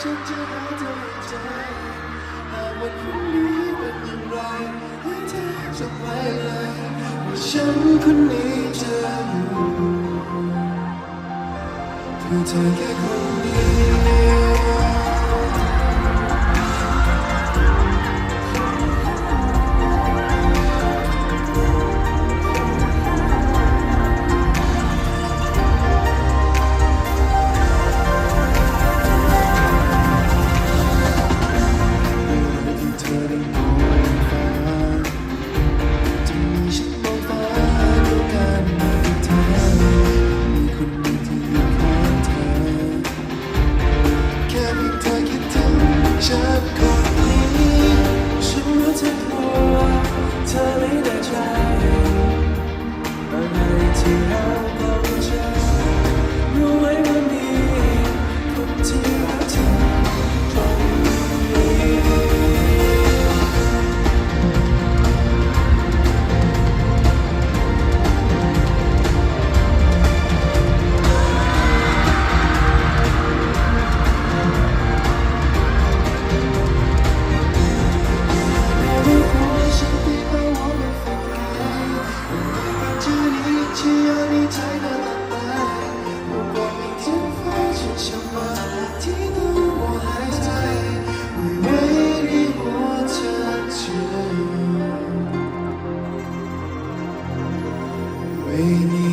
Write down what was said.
ฉันจะรักเธอในใจหากวันพรุ่งนี้วันอย่างไรให้เธอจำไว้เลยว่าฉันคนนี้เจออยู่เพื่อเธอแค่คนเดียว 给你